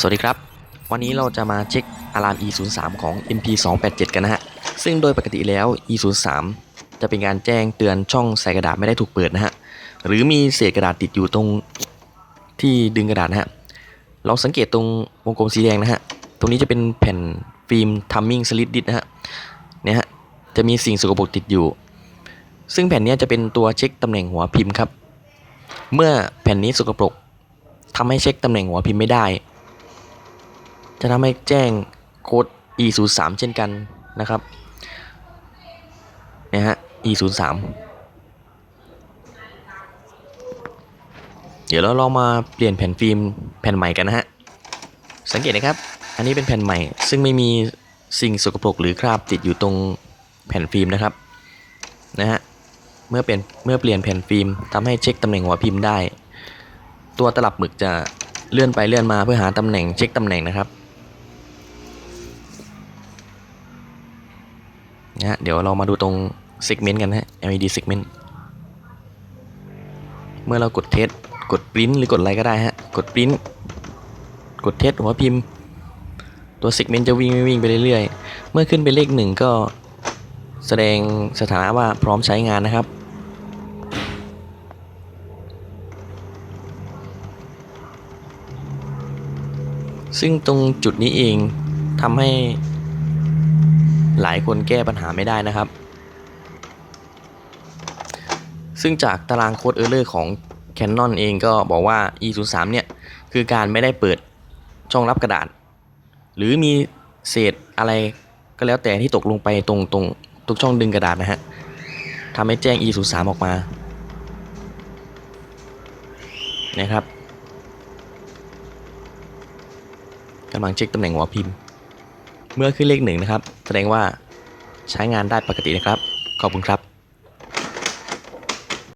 สวัสดีครับ วันนี้เราจะมาเช็คอะลาม E03 ของ MP287 กันนะฮะ ซึ่งโดยปกติแล้ว E03 จะเป็นการแจ้งเตือนช่องใส่กระดาษไม่ได้ถูกเปิดนะฮะ หรือมีเศษกระดาษติดอยู่ตรงที่ดึงกระดาษนะฮะเราสังเกตตรงวงกลมสีแดงนะฮะ ตรงนี้จะเป็นแผ่นฟิล์มทัมมิ่งสลิดดิสนะฮะ เนี่ยฮะ จะมีสิ่งสกปรกติดอยู่ ซึ่งแผ่นนี้จะเป็นตัวเช็คตำแหน่งหัวพิมพ์ครับ เมื่อแผ่นนี้สกปรกทำให้เช็คตำแหน่งหัวพิมพ์ไม่ได้ จะทำให้แจ้งโค้ด e03 เช่นกันนะครับเนี่ยฮะ e03 เดี๋ยวเราลองมาเปลี่ยนแผ่นฟิล์มแผ่นใหม่กันนะฮะ สังเกตนะครับ อันนี้เป็นแผ่นใหม่ ซึ่งไม่มีสิ่งสกปรกหรือคราบติดอยู่ตรงแผ่นฟิล์มนะครับนะฮะเมื่อเปลี่ยนเมื่อเปลี่ยนแผ่นฟิล์มทำให้เช็คตำแหน่งหัวพิมพ์ได้ ตัวตลับหมึกจะเลื่อนไปเลื่อนมาเพื่อหาตำแหน่งเช็คตำแหน่งนะครับ นะฮะ เดี๋ยวเรามาดูตรง segment กันนะฮะ LED segment เมื่อเรากดเทสกดปริ้นหรือกดอะไรก็ได้ฮะ กดปริ้นกดเทสหัวพิมพ์ ตัว segment จะวิ่งวิ่งไปเรื่อยๆ เมื่อขึ้นไปเลขหนึ่งก็แสดงสถานะว่าพร้อมใช้งานนะครับซึ่งตรงจุดนี้เองทำให้ หลายคนแก้ปัญหาไม่ได้นะครับ ซึ่งจากตารางโค้ดเออร์เลอร์ของ Canon เองก็บอกว่า E03 เนี่ย คือการไม่ได้เปิดช่องรับกระดาษ หรือมีเศษอะไรก็แล้วแต่ที่ตกลงไปตรงตรงทุกช่องดึงกระดาษนะฮะทำให้แจ้ง E03 ออกมานะครับกำลังเช็คตำแหน่งหัวพิมพ์ เมื่อขึ้นเลขหนึ่งนะครับ แสดงว่าใช้งานได้ปกตินะครับ ขอบคุณครับ